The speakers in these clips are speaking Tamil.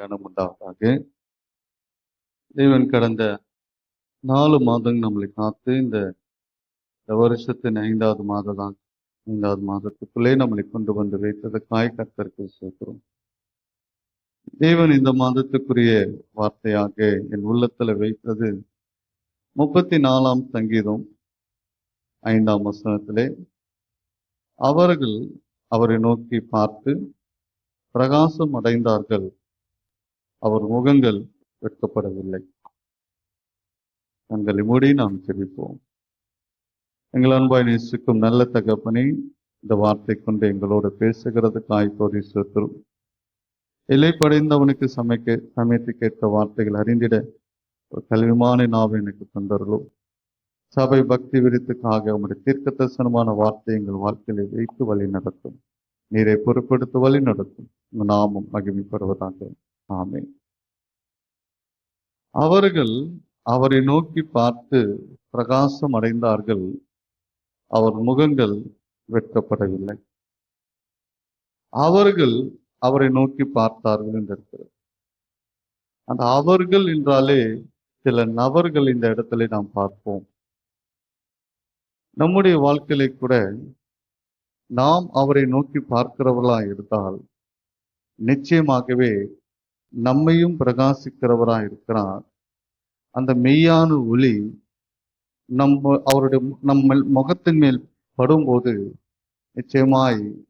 கனம் உண்டாவதாக தேவன் கடந்த நாலு மாதங்கள் நம்மளை காத்து இந்த வருஷத்தின் ஐந்தாவது மாதம் தான் ஐந்தாவது மாதத்துக்குள்ளே நம்மளை கொண்டு வந்து வைத்ததற்காய் கத்தருக்கு சேர்க்கிறோம் தேவன் இந்த மாதத்துக்குரிய வார்த்தையாக என் உள்ளத்துல வைத்தது முப்பத்தி நாலாம் சங்கீதம் ஐந்தாம் வசனத்திலே அவர்கள் அவரை நோக்கி பார்த்து பிரகாசம் அடைந்தார்கள். அவர் முகங்கள் வெட்கப்படவில்லை. தங்களை மூடி நாம் தெரிவிப்போம் எங்கள் அன்பாய் நேசிக்கும் நல்ல தகப்பனை இந்த வார்த்தை கொண்டு எங்களோடு பேசுகிறது கோரி சேர்க்கிறோம் இலை படைந்தவனுக்கு சமைக்க சமைத்து கேட்ட வார்த்தைகள் அறிந்திட ஒரு கல்விமான நாவை எனக்கு தந்தருளும் சபை பக்தி விருத்துக்காக உங்களுடைய தீர்க்க தரிசனமான வார்த்தை எங்கள் வாழ்க்கையை வைத்து வழி நடத்தும். நீரை பொறுப்படுத்த வழி நடத்தும். நாமும் மகிமைப்படுவதாக. ஆமே அவர்கள் அவரை நோக்கி பார்த்து பிரகாசம் அடைந்தார்கள். அவர் முகங்கள் வெட்கப்படவில்லை. அவர்கள் அவரை நோக்கி பார்த்தார்கள் என்று இருக்கிறது அந்த அவர்கள் என்றாலே சில நபர்கள் இந்த இடத்துல நாம் பார்ப்போம். நம்முடைய வாழ்க்கையில கூட நாம் அவரை நோக்கி பார்க்கிறவர்களா இருந்தால் நிச்சயமாகவே நம்மையும் பிரகாசிக்கிறவராக இருக்கிறார். அந்த மெய்யான ஒளி நம்ம அவருடைய நம்ம முகத்தின் மேல் படும்போது நிச்சயமாய்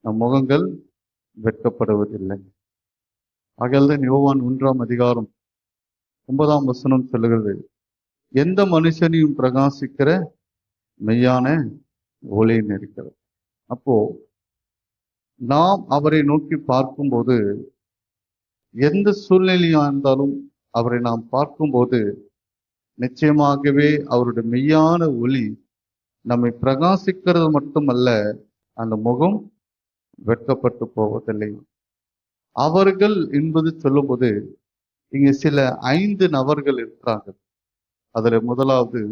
நம் முகங்கள் வெட்கப்படுவதில்லை. ஆகையால்தான் யோவான் ஒன்றாம் அதிகாரம் ஒன்பதாம் வசனம் சொல்லுகிறது எந்த மனுஷனையும் பிரகாசிக்கிற மெய்யான ஒளின்னு இருக்கிறது. அப்போ நாம் அவரை நோக்கி பார்க்கும்போது எந்த சூழ்நிலையாக இருந்தாலும் அவரை நாம் பார்க்கும்போது நிச்சயமாகவே அவருடைய மெய்யான ஒளி நம்மை பிரகாசிக்கிறது மட்டுமல்ல அந்த முகம் வெட்கப்பட்டு போவதில்லை. அவர்கள் என்பது சொல்லும்போது இங்கே சில ஐந்து நபர்கள் இருக்கிறார்கள். அதில் முதலாவது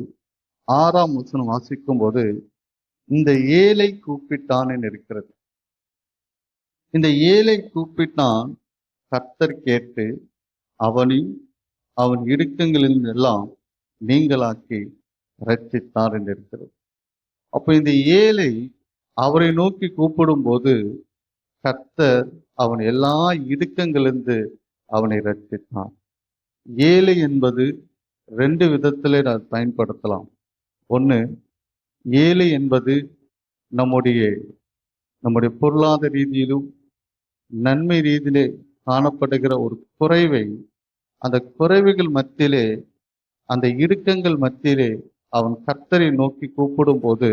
ஆறாம் வசனம் வாசிக்கும் போது இந்த ஏழை கூப்பிட்டான் இருக்கிறது. இந்த ஏழை கூப்பிட்டான் கர்த்தர் கேட்டு அவனையும் அவன் இடுக்கங்களில் எல்லாம் நீங்களாக்கி ரட்சித்தார் என்று இருக்கிறது. அப்போ இந்த ஏழை அவரை நோக்கி கூப்பிடும் போது கர்த்தர் அவன் எல்லா இடுக்கங்களிலிருந்து அவனை ரட்சித்தான் ஏழை என்பது ரெண்டு விதத்திலே நான் பயன்படுத்தலாம். ஒன்று ஏழை என்பது நம்முடைய நம்முடைய பொருளாதார ரீதியிலும் நன்மை ரீதியிலே காணப்படுகிற ஒரு குறைவை அந்த குறைவுகள் மத்தியிலே அந்த இடுக்கங்கள் மத்தியிலே அவன் கர்த்தரை நோக்கி கூப்பிடும் போது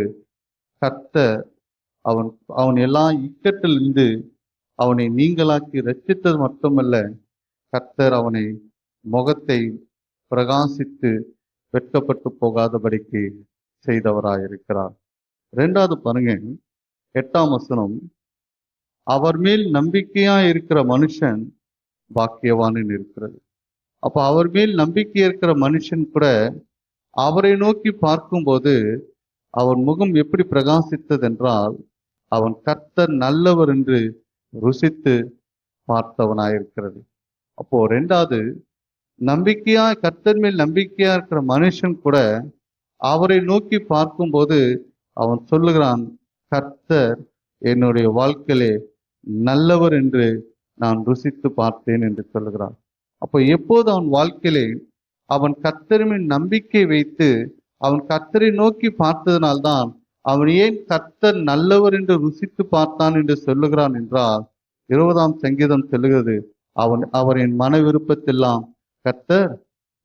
கர்த்தர் அவன் அவன் எல்லா இக்கட்டிலிருந்து அவனை நீங்களாக்கி ரட்சித்தது மட்டுமல்ல கர்த்தர் அவனை முகத்தை பிரகாசித்து வெட்கப்பட்டு போகாதபடிக்கு செய்தவராயிருக்கிறார். இரண்டாவது பாருங்க எட்டாம் வசனம் அவர் மேல் நம்பிக்கையா இருக்கிற மனுஷன் பாக்கியவான்னு இருக்கிறது. அப்ப அவர் மேல் நம்பிக்கை இருக்கிற மனுஷன் கூட அவரை நோக்கி பார்க்கும்போது அவன் முகம் எப்படி பிரகாசித்தது என்றால் அவன் கர்த்தர் நல்லவர் என்று ருசித்து பார்த்தவனாயிருக்கிறது அப்போ ரெண்டாவது நம்பிக்கையா கர்த்தர் மேல் நம்பிக்கையா இருக்கிற மனுஷன் கூட அவரை நோக்கி பார்க்கும்போது அவன் சொல்லுகிறான் கர்த்தர் என்னுடைய வாழ்க்கையிலே நல்லவர் என்று நான் ருசித்து பார்த்தேன் என்று சொல்லுகிறான் அப்போ எப்போது அவன் வாழ்க்கையிலே அவன் கர்த்தரின் நம்பிக்கை வைத்து அவன் கத்தரை நோக்கி பார்த்ததனால்தான் அவன் ஏன் கர்த்தர் நல்லவர் என்று ருசித்து பார்த்தான் என்று சொல்லுகிறான் என்றால் இருபதாம் சங்கீதம் சொல்லுகிறது அவன் அவரின் மன விருப்பத்தெல்லாம் கர்த்தர்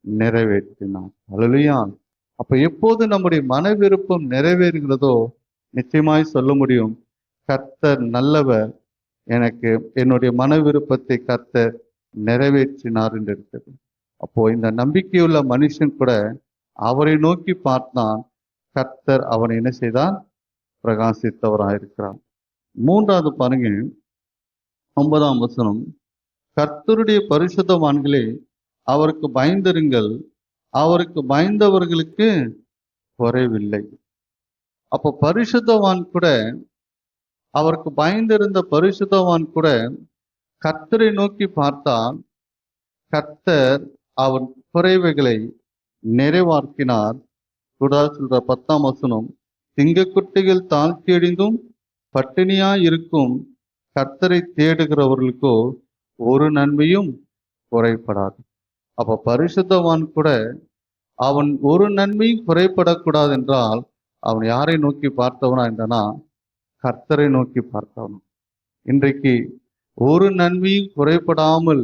நிறைவேற்றினான் அழுலியான் அப்ப எப்போது நம்முடைய மன விருப்பம் நிறைவேறுகிறதோ நிச்சயமாய் சொல்ல முடியும். கர்த்தர் நல்லவர். எனக்கு என்னுடைய மன விருப்பத்தை கர்த்தர் நிறைவேற்றினார் என்று இருக்குது அப்போ இந்த நம்பிக்கையுள்ள மனுஷன் கூட அவரை நோக்கி பார்த்தான். கர்த்தர் அவனை என்ன செய்தான்? பிரகாசித்தவராயிருக்கிறான் மூன்றாவது பாருங்க ஒன்பதாம் வசனம். கர்த்தருடைய பரிசுத்தவான்களே அவருக்கு பயந்திருங்கள். அவருக்கு பயந்தவர்களுக்கு குறைவில்லை. அப்போ பரிசுத்தவான் கூட அவருக்கு பயந்திருந்த பரிசுத்தவான் கூட கத்தரை நோக்கி பார்த்தான். கத்தர் அவன் குறைவைகளை நிறைவாக்கினார். கூட சொல்ற பத்தாம் வசனம் சிங்கக்குட்டிகள் தாழ்த்தியடிந்தும் பட்டினியா இருக்கும் கத்தரை தேடுகிறவர்களுக்கோ ஒரு நன்மையும் குறைபடாது. அப்ப பரிசுத்தவான் கூட அவன் ஒரு நன்மையும் குறைபடக்கூடாது என்றால் அவன் யாரை நோக்கி பார்த்தவனா என்றனா? கர்த்தரை நோக்கி பார்க்கணும் இன்றைக்கு ஒரு நன்மையும் குறைபடாமல்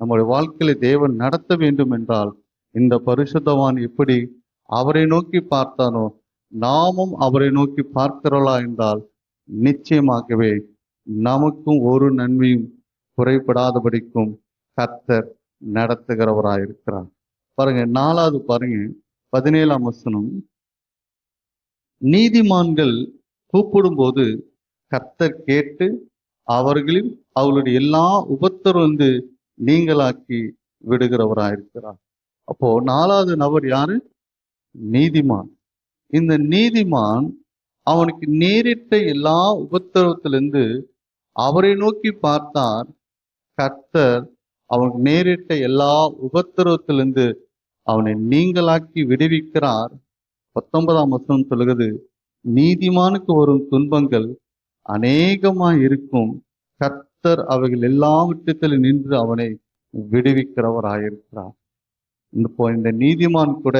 நம்முடைய வாழ்க்கையில தேவன் நடத்த வேண்டும் என்றால் இந்த பரிசுத்தவான் எப்படி அவரை நோக்கி பார்த்தானோ நாமும் அவரை நோக்கி பார்க்கிறோளா என்றால் நிச்சயமாகவே நமக்கும் ஒரு நன்மையும் குறைபடாதபடிக்கும் கர்த்தர் நடத்துகிறவராயிருக்கிறார் பாருங்க நாலாவது பாருங்க பதினேழாம் வசனம். நீதிமான்கள் கூப்பிடும்போது கத்தர் கேட்டு அவர்களின் அவளுடைய எல்லா உபத்திரந்து நீங்களாக்கி விடுகிறவராயிருக்கிறார். அப்போ நாலாவது நபர் யாரு? நீதிமான். இந்த நீதிமான் அவனுக்கு நேரிட்ட எல்லா உபத்திரவத்திலிருந்து அவரை நோக்கி பார்த்தார். கர்த்தர் அவனுக்கு நேரிட்ட எல்லா உபத்திரவத்திலிருந்து அவனை நீங்களாக்கி விடுவிக்கிறார். பத்தொன்பதாம் வசனம் சொல்லுகிறது நீதிமானுக்கு வரும் துன்பங்கள் அநேகமாய் இருக்கும் கர்த்தர் அவைகள் எல்லாவற்றத்திலும் நின்று அவனை விடுவிக்கிறவராயிருக்கிறார். இப்போ இந்த நீதிமான் கூட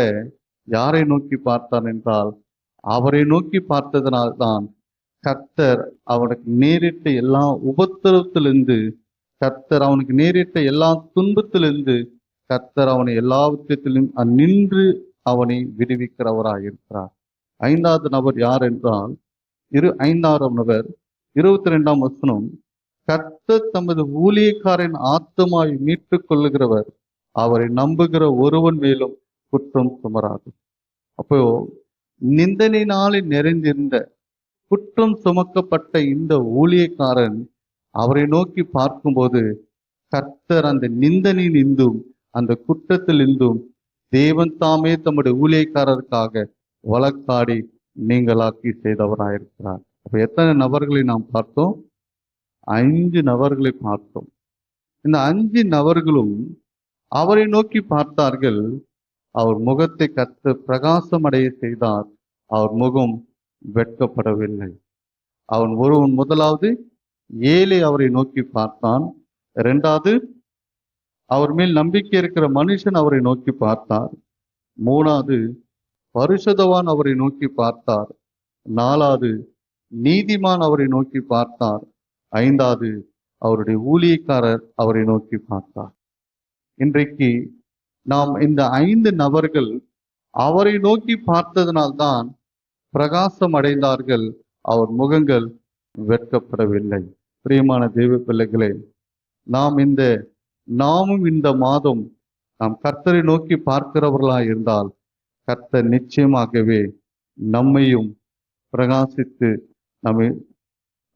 யாரை நோக்கி பார்த்தான் என்றால் அவரை நோக்கி பார்த்ததனால்தான் கர்த்தர் அவனுக்கு நேரிட்ட எல்லா உபத்திரத்திலிருந்து கர்த்தர் அவனுக்கு நேரிட்ட எல்லா துன்பத்திலிருந்து கர்த்தர் அவனை எல்லாவற்றிலும் நின்று அவனை விடுவிக்கிறவராயிருக்கிறார். ஐந்தாவது நபர் யார் என்றால் இரு ஐந்தாறாம் நபர் இருபத்தி ரெண்டாம் வசனம் கர்த்தர் தமது ஊழியக்காரன் ஆத்மாவை மீட்டுக் கொள்ளுகிறவர் அவரை நம்புகிற ஒருவன் மேலும் குற்றம் சுமராது. அப்போ நிந்தனையினாலே நிறைந்திருந்த குற்றம் சுமக்கப்பட்ட இந்த ஊழியக்காரன் அவரை நோக்கி பார்க்கும்போது கர்த்தர் அந்த நிந்தனின் இருந்தும் அந்த குற்றத்தில் இருந்தும் தேவன் தாமே தம்முடைய ஊழியக்காரருக்காக வழக்காடி நீங்களாக்கி செய்தவராயிருக்கிறார். அப்போ எத்தனை நபர்களை நாம் பார்த்தோம்? ஐந்து நபர்களை பார்த்தோம். இந்த அஞ்சு நபர்களும் அவரை நோக்கி பார்த்தார்கள் அவர் முகத்தை கத்து பிரகாசமடைய செய்தார் அவர் முகம் வெட்கப்படவில்லை. அவன் ஒருவன் முதலாவது ஏழை அவரை நோக்கி பார்த்தான். இரண்டாவது அவர் மேல் நம்பிக்கை இருக்கிற மனுஷன் அவரை நோக்கி பார்த்தார். மூணாவது பரிசுதவான் அவரை நோக்கி பார்த்தார். நாலாவது நீதிமான் அவரை நோக்கி பார்த்தார். ஐந்தாவது அவருடைய ஊழியக்காரர் அவரை நோக்கி பார்த்தார். இன்றைக்கு நாம் இந்த ஐந்து நபர்கள் அவரை நோக்கி பார்த்ததனால்தான் பிரகாசம் அடைந்தார்கள். அவர் முகங்கள் வெட்கப்படவில்லை. பிரியமான தெய்வ பிள்ளைகளே நாம் இந்த நாமும் இந்த மாதம் நாம் கர்த்தரை நோக்கி பார்க்கிறவர்களாக இருந்தால் கர்த்தர் நிச்சயமாகவே நம்மையும் பிரகாசித்து நம்மை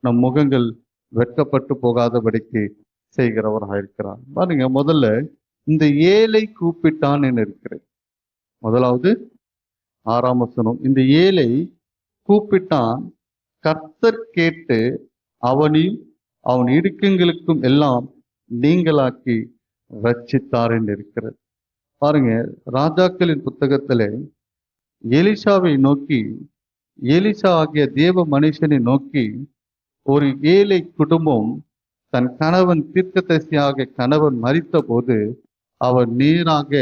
நம் முகங்கள் வெட்கப்பட்டு போகாதபடிக்கு செய்கிறவராக இருக்கிறார். பாருங்க முதல்ல இந்த ஏழை கூப்பிட்டான் என்று இருக்கிறேன். முதலாவது ஆறாம் வசனம் இந்த ஏழை கூப்பிட்டான் கர்த்தர் கேட்டு அவனையும் அவன் இடுக்கங்களுக்கும் எல்லாம் நீங்களாக்கி ரட்சித்தார் என்று இருக்கிறது. பாருங்க ராஜாக்களின் புத்தகத்தில் எலிசாவை நோக்கி எலிசா ஆகிய தேவ மனுஷனை நோக்கி ஒரு ஏழை குடும்பம் தன் கணவன் தீர்க்கதரிசியாக கணவன் மறித்த போது அவர் நேராக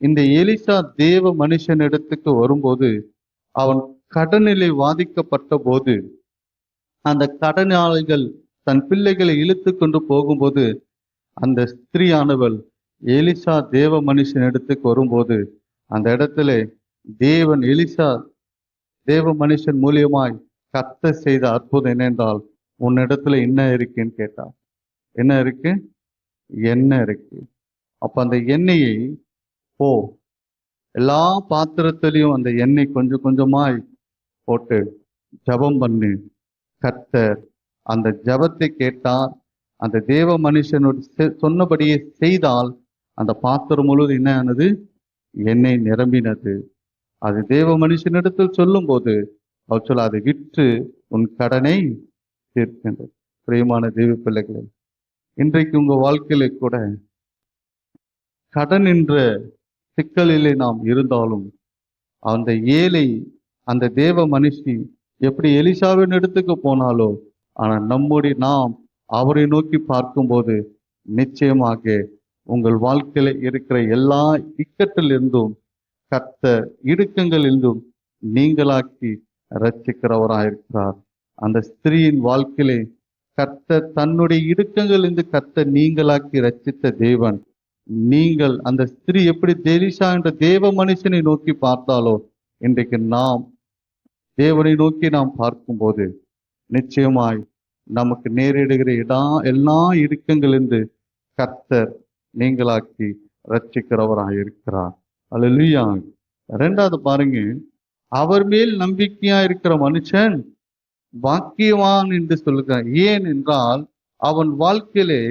இந்த எலிசா தேவ மனுஷனிடத்துக்கு வரும்போது அவன் கடனிலை வாதிக்கப்பட்ட போது அந்த கடனாளிகள் தன் பிள்ளைகளை இழுத்து கொண்டு போகும்போது அந்த ஸ்திரீயானவள் எலிசா தேவ மனுஷன் இடத்துக்கு வரும்போது அந்த இடத்துல தேவன் எலிசா தேவ மனுஷன் மூலியமாய் கத்த செய்த அற்புதம் என்னென்றால் உன்னிடத்துல என்ன இருக்குன்னு கேட்டார். என்ன இருக்கு? எண்ணெய் இருக்கு. அப்ப அந்த எண்ணெயை போ. எல்லா பாத்திரத்திலையும் அந்த எண்ணெய் கொஞ்சம் கொஞ்சமாய் போட்டு ஜபம் பண்ணு. கத்தர் அந்த ஜபத்தை கேட்டார். அந்த தேவ மனுஷனோட செ- சொன்னபடியே செய்தால் அந்த பாத்திரம் முழுவதும் என்ன ஆனது? எண்ணெய் நிரம்பினது. அது தேவ மனுஷனிடத்தில் சொல்லும்போது அவர் சொல்ல அதை விற்று உன் கடனை தீர்க்கின்றது. பிரியமான தெய்வ பிள்ளைகளே இன்றைக்கு உங்க வாழ்க்கையில கூட கடன் என்ற சிக்கலிலே நாம் இருந்தாலும் அந்த ஏழை அந்த தேவ மனுஷி எப்படி எலிசாவின் இடத்துக்கு போனாலோ ஆனால் நம்முடைய நாம் அவரை நோக்கி பார்க்கும்போது நிச்சயமாக உங்கள் வாழ்க்கையில இருக்கிற எல்லா இக்கட்டிலிருந்தும் கத்த இடுக்கங்களிலிருந்தும் நீங்களாக்கி ரட்சிக்கிறவராயிருக்கிறார் அந்த ஸ்திரீயின் வாழ்க்கையிலே கத்த தன்னுடைய இடுக்கங்களிலிருந்து கத்த நீங்களாக்கி ரச்சித்த தேவன். நீங்கள் அந்த ஸ்திரீ எப்படி தெலிசா என்ற தேவ மனுஷனை நோக்கி பார்த்தாலோ இன்றைக்கு நாம் தேவனை நோக்கி நாம் பார்க்கும்போது நிச்சயமாய் நமக்கு நேரிடுகிற இடா எல்லா இடுக்கங்களிலிருந்து கர்த்தர் நீங்களாக்கி ரட்சிக்கிறவராக இருக்கிறார். அல்லேலூயா ரெண்டாவது பாருங்க அவர் மேல் நம்பிக்கையா இருக்கிற மனுஷன் பாக்கியவான் என்று சொல்லுகிறான் ஏன் என்றால் அவன் வாழ்க்கையிலே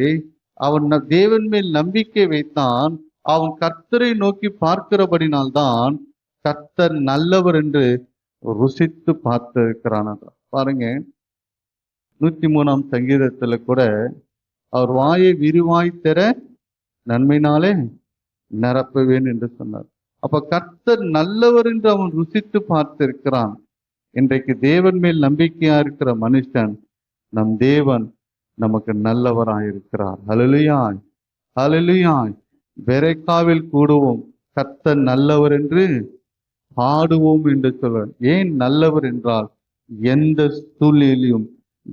அவன் தேவன் மேல் நம்பிக்கை வைத்தான். அவன் கர்த்தரை நோக்கி பார்க்கிறபடினால்தான் கர்த்தர் நல்லவர் என்று ருசித்து பார்த்திருக்கிறான். பாருங்க நூத்தி மூணாம் சங்கீதத்துல கூட அவர் வாயை விரிவாய் தர நன்மைனாலே நிரப்புவேன் என்று சொன்னார். அப்ப கர்த்தர் நல்லவர் என்று அவன் ருசித்து பார்த்திருக்கிறான். இன்றைக்கு தேவன் மேல் நம்பிக்கையா இருக்கிற மனுஷன் நம் தேவன் நமக்கு நல்லவராயிருக்கிறார். ஹalleluyaய் ஹalleluyaய் வெரைக்காவில் கூடுவோம். கர்த்தர் நல்லவர் என்று பாடுவோம் என்று சொல்வார் ஏன் நல்லவர் என்றால் எந்த சூழ்நிலையும்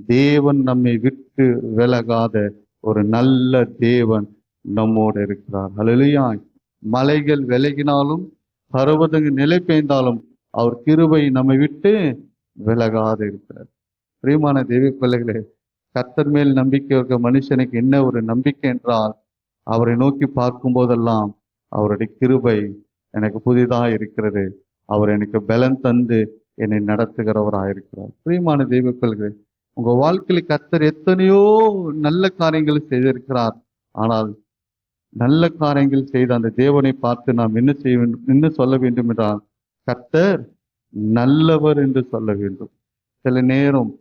தேவன் நம்மை விட்டு விலகாத ஒரு நல்ல தேவன் நம்மோடு இருக்கிறார். ஹalleluyaய் மலைகள் விலகினாலும் பருவதங்கள் நிலை பெய்ந்தாலும் அவர் கிருபை நம்மை விட்டு விலகாது இருக்கிறார். பிரியமான தேவி பிள்ளைகளே கத்தர் மேல் நம்பிக்கை இருக்க மனுஷனுக்கு என்ன ஒரு நம்பிக்கை என்றால் அவரை நோக்கி பார்க்கும் போதெல்லாம் அவருடைய கிருபை எனக்கு புதிதாக இருக்கிறது. அவர் எனக்கு பலன் தந்து என்னை நடத்துகிறவராயிருக்கிறார் பிரியமான தெய்வ பிள்ளைகளே உங்க வாழ்க்கையில் கத்தர் எத்தனையோ நல்ல காரியங்களை செய்திருக்கிறார். ஆனால் நல்ல காரியங்கள் செய்த அந்த தேவனை பார்த்து நாம் என்ன செய்ய வேண்டும் என்ன சொல்ல வேண்டும் என்றால் கத்தர் நல்லவர் என்று சொல்ல வேண்டும். சில நேரம்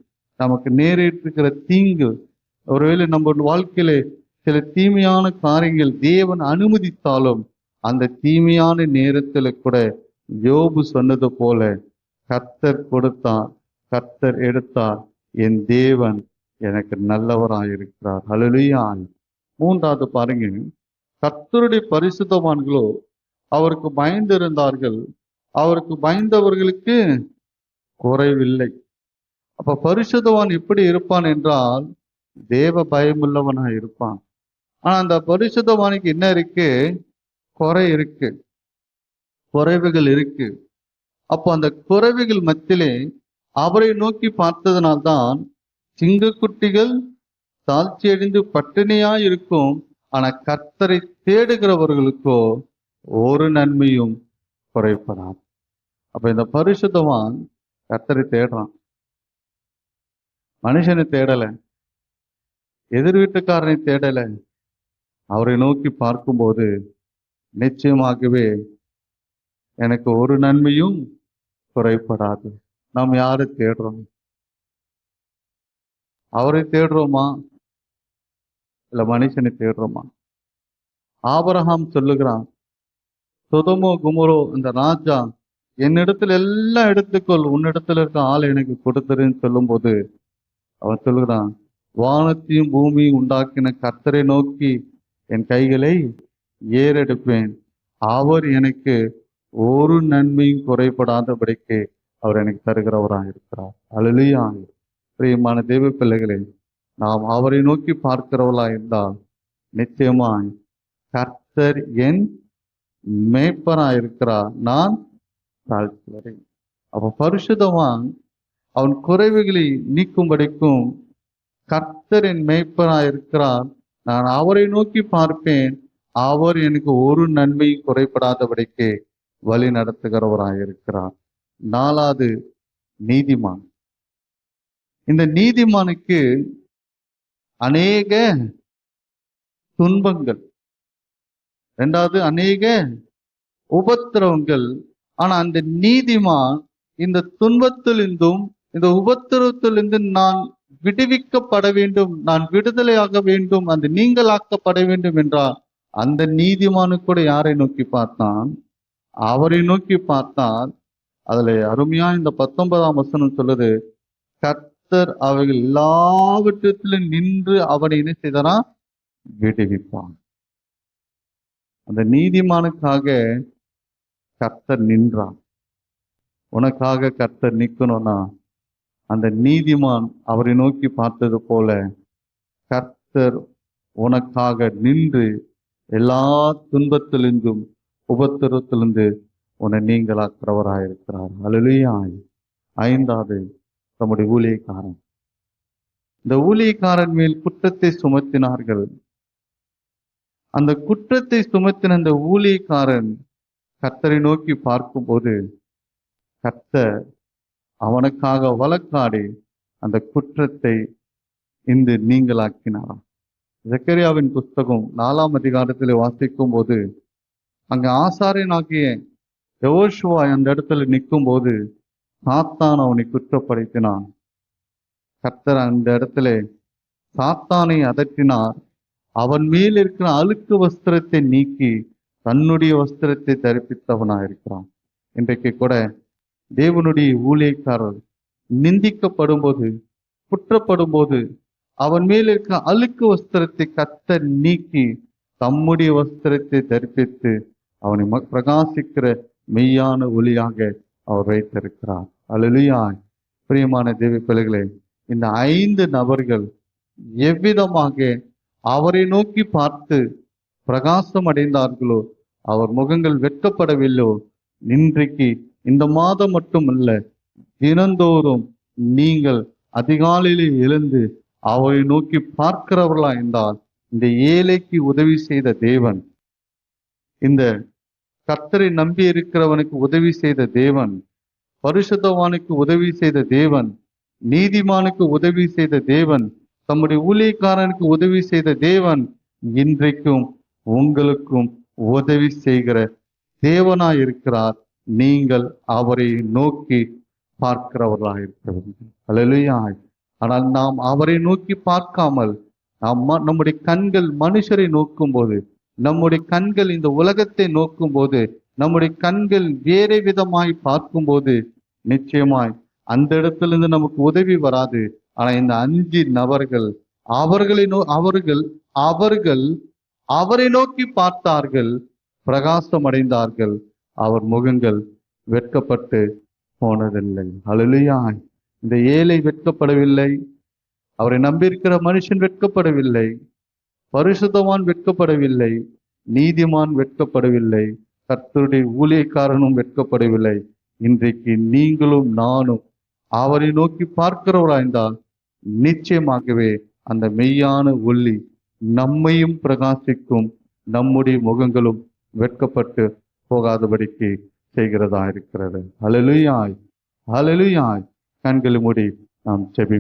நமக்கு நேரிட்டிருக்கிற தீங்கு ஒருவேளை நம்ம வாழ்க்கையில சில தீமையான காரியங்கள் தேவன் அனுமதித்தாலும் அந்த தீமையான நேரத்துல கூட யோபு சொன்னது போல கத்தர் கொடுத்தார் கத்தர் எடுத்தார் என் தேவன் எனக்கு நல்லவராயிருக்கிறார். அழுலியான் மூன்றாவது பாருங்க. கர்த்தருடைய பரிசுத்தவான்களோ அவருக்கு பயந்திருந்தார்கள். அவருக்கு பயந்தவர்களுக்கு குறைவில்லை. அப்ப பரிசுத்தவான் எப்படி இருப்பான் என்றால் தேவ பயமுள்ளவனா இருப்பான். ஆனா அந்த பரிசுத்தவானுக்கு என்ன இருக்கு? குறை இருக்கு. குறைவுகள் இருக்கு. அப்போ அந்த குறைவுகள் மத்தியிலே அவரை நோக்கி பார்த்ததனால்தான் சிங்கக்குட்டிகள் தாழ்ச்சியடைந்து பட்டினியாக இருக்கும் ஆனா கர்த்தரை தேடுகிறவர்களுக்கோ ஒரு நன்மையும் குறைப்படாது அப்ப இந்த பரிசுத்தவான் கர்த்தரை தேடுறான். மனுஷனை தேடல. எதிர் வீட்டுக்காரனை தேடல. அவரை நோக்கி பார்க்கும்போது நிச்சயமாகவே எனக்கு ஒரு நன்மையும் குறைப்படாது. நாம் யாரை தேடுறோம்? அவரை தேடுறோமா? இல்லை மனுஷனை தேடுறோமா? ஆபரகாம் சொல்லுகிறான் சுதமோ குமரோ இந்த ராஜா என்னிடத்துல எல்லாம் எடுத்துக்கொள் உன்னிடத்துல இருக்க ஆள் எனக்கு கொடுத்துருன்னு சொல்லும்போது அவன் சொல்லுகிறான் வானத்தையும் பூமியும் உண்டாக்கின கர்த்தரை நோக்கி என் கைகளை ஏறெடுப்பேன். அவர் எனக்கு ஒரு நன்மையும் குறைபடாதபடிக்கு அவர் எனக்கு தருகிறவராக இருக்கிறார் அழுலியாக பிரியமான தெய்வ பிள்ளைகளே நாம் அவரை நோக்கி பார்க்கிறவளா இருந்தால் நிச்சயமாய் கர்த்தர் என் மேய்ப்பராய் இருக்கிறார் நான் தாழ்த்துகிறேன் அப்ப பரிசுத்தவான் அவன் குறைவுகளை நீக்கும்படிக்கும் கர்த்தர் என் மேய்ப்பராய் இருக்கிறார் நான் அவரை நோக்கி பார்ப்பேன். அவர் எனக்கு ஒரு நன்மையும் குறைபடாதபடிக்கு வழி நடத்துகிறவராய் இருக்கிறார் நாலாவது நீதிமான். இந்த நீதிமானுக்கு அநேக துன்பங்கள். ரெண்டாவது அநேக உபத்திரவங்கள். ஆனா அந்த நீதிமான் இந்த துன்பத்திலிருந்தும் இந்த உபத்திரத்திலிருந்து நான் விடுவிக்கப்பட வேண்டும் நான் விடுதலையாக வேண்டும் அந்த நீங்களாக்கப்பட வேண்டும் என்றால் அந்த நீதிமானு கூட யாரை நோக்கி பார்த்தான்? அவரை நோக்கி பார்த்தால் அதுல அருமையா இந்த பத்தொன்பதாம் வசனம் சொல்லுது கர்த்தர் அவைகள் எல்லாவற்றத்திலும் நின்று அவனை என்ன செய்தாரா? விடுவிப்பான் அந்த நீதிமானுக்காக கர்த்தர் நின்றான் உனக்காக கர்த்தர் நிக்கணும்னா அந்த நீதிமான் அவரை நோக்கி பார்த்தது போல கர்த்தர் உனக்காக நின்று எல்லா துன்பத்திலிருந்தும் உபத்திரத்திலிருந்து உன்னை நீங்களாக்கிறவராயிருக்கிறார். அலுலியாய் ஐந்தாவது தம்முடைய ஊழியக்காரன். இந்த ஊழியக்காரன் மேல் குற்றத்தை சுமத்தினார்கள். அந்த குற்றத்தை சுமத்தின அந்த ஊழியக்காரன் கத்தரை நோக்கி பார்க்கும்போது கத்தர் அவனுக்காக வழக்காடி அந்த குற்றத்தை இன்று நீங்களாக்கினாராம் ஜக்கரியாவின் புஸ்தகம் நாலாம் அதிகாரத்தில் வாசிக்கும் போது அங்க ஆசாரியனாகிய யோசுவா அந்த இடத்துல நிற்கும் போது சாத்தான் அவனை குற்றப்படுத்தினான். கர்த்தர் அந்த இடத்துல சாத்தானை அதட்டினார். அவன் மேல் இருக்கிற அழுக்கு வஸ்திரத்தை நீக்கி தன்னுடைய வஸ்திரத்தை தரிப்பித்தவனாக இருக்கிறான் இன்றைக்கு கூட தேவனுடைய ஊழியக்காரர் நிந்திக்கப்படும் போது குற்றப்படும் போது அவன் மேல் இருக்கிற அழுக்கு வஸ்திரத்தை கத்த நீக்கி தம்முடைய வஸ்திரத்தை தரிப்பித்து அவனை ம- பிரகாசிக்கிற மெய்யான ஒளியாக அவர் வைத்திருக்கிறார். அழுலியாய் பிரியமான தேவி பிள்ளைகளே இந்த ஐந்து நபர்கள் எவ்விதமாக அவரை நோக்கி பார்த்து பிரகாசம் அடைந்தார்களோ அவர் முகங்கள் வெட்கப்படவில்லையோ இன்றைக்கு இந்த மாதம் மட்டுமல்ல தினந்தோறும் நீங்கள் அதிகாலையிலே எழுந்து அவரை நோக்கி பார்க்கிறவர்களா என்றால் இந்த ஏழைக்கு உதவி செய்த தேவன். இந்த கர்த்தரை நம்பி இருக்கிறவனுக்கு உதவி செய்த தேவன் பரிசுத்தவானுக்கு உதவி செய்த தேவன் நீதிமானுக்கு உதவி செய்த தேவன் தம்முடைய ஊழியக்காரனுக்கு உதவி செய்த தேவன் இன்றைக்கும் உங்களுக்கும் உதவி செய்கிற தேவனாய் இருக்கிறார் நீங்கள் அவரை நோக்கி பார்க்கிறவர்களாக இருக்க வேண்டும். ஆனால் நாம் அவரை நோக்கி பார்க்காமல் நாம் நம்முடைய கண்கள் மனுஷரை நோக்கும் போது நம்முடைய கண்கள் இந்த உலகத்தை நோக்கும் போது நம்முடைய கண்கள் வேறு விதமாய் பார்க்கும்போது நிச்சயமாய் அந்த இடத்திலிருந்து நமக்கு உதவி வராது. ஆனா இந்த அஞ்சு நபர்கள் அவர்களை நோ அவர்கள் அவர்கள் அவரை நோக்கி பார்த்தார்கள் பிரகாசம் அடைந்தார்கள். அவர் முகங்கள் வெட்கப்பட்டு போனதில்லை. அழுலியாய் இந்த ஏழை வெட்கப்படவில்லை. அவரை நம்பியிருக்கிற மனுஷன் வெட்கப்படவில்லை. பரிசுத்தவான் வெட்கப்படவில்லை நீதிமான் வெட்கப்படவில்லை கர்த்தருடைய ஊழியக்காரனும் வெட்கப்படவில்லை. இன்றைக்கு நீங்களும் நானும் அவரை நோக்கி பார்க்கிறவராய்ந்தால் நிச்சயமாகவே அந்த மெய்யான ஒல்லி நம்மையும் பிரகாசிக்கும் நம்முடைய முகங்களும் வெட்கப்பட்டு போகாதபடிக்கு செய்கிறதா இருக்கிறது. அலலுயாய் அலலுயாய் கண்களை மூடி நாம் செபி